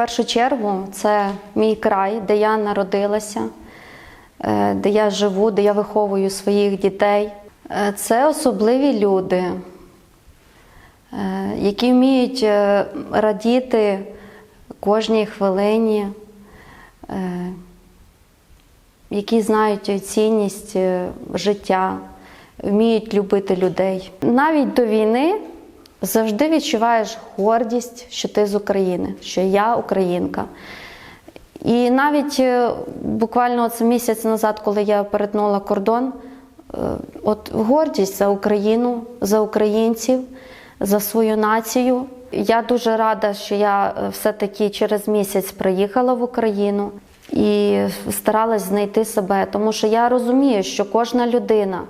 першу чергу це мій край, де я народилася, е, де я живу, де я виховую своїх дітей. Е, Це особливі люди, е, які вміють радіти кожній хвилині, які знають цінність життя, вміють любити людей. Навіть до війни завжди відчуваєш гордість, що ти з України, що я українка. І навіть е, буквально це місяць назад, коли я перетнула кордон, е, от гордість за Україну, за українців, за свою націю. Я дуже рада, що я е, все-таки через місяць приїхала в Україну і старалась знайти себе, тому що я розумію, що кожна людина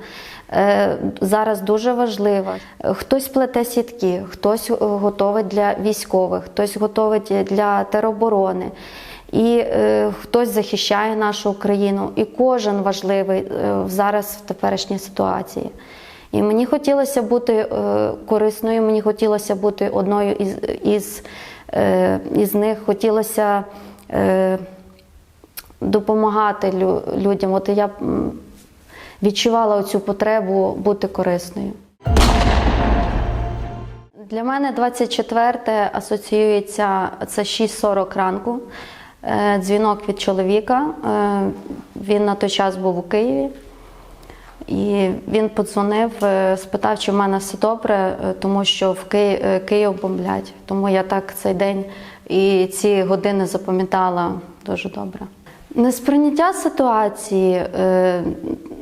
е, зараз дуже важлива. Хтось плете сітки, хтось е, готовить для військових, хтось готовить для тероборони. І е, хтось захищає нашу Україну, і кожен важливий е, зараз в теперішній ситуації. І мені хотілося бути е, корисною, мені хотілося бути одною із, із, е, із них. Хотілося е, допомагати лю, людям. От я відчувала оцю потребу бути корисною. Для мене 24 асоціюється це 6.40 ранку. Е, Дзвінок від чоловіка. Е, Він на той час був у Києві. І він подзвонив, е, спитав, чи в мене все добре, тому що в Ки- Київ бомблять. Тому я так цей день і ці години запам'ятала дуже добре. Несприйняття ситуації, е,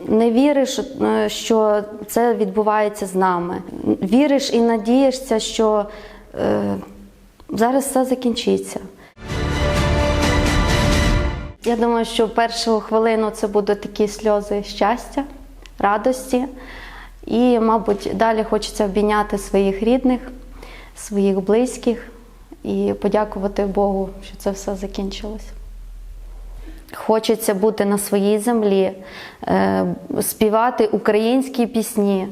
не віриш, е, що це відбувається з нами. Віриш і надієшся, що е, зараз все закінчиться. Я думаю, що першу хвилину це будуть такі сльози щастя, радості. І, мабуть, далі хочеться обійняти своїх рідних, своїх близьких і подякувати Богу, що це все закінчилось. Хочеться бути на своїй землі, е, співати українські пісні,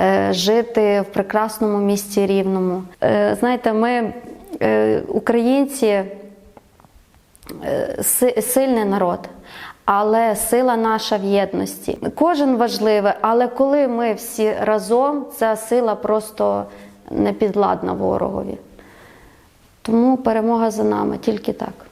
е, жити в прекрасному місті рівному. Е, Знаєте, ми, українці, сильний народ, але сила наша в єдності. Кожен важливий, але коли ми всі разом, ця сила просто не підвладна ворогові. Тому перемога за нами тільки так.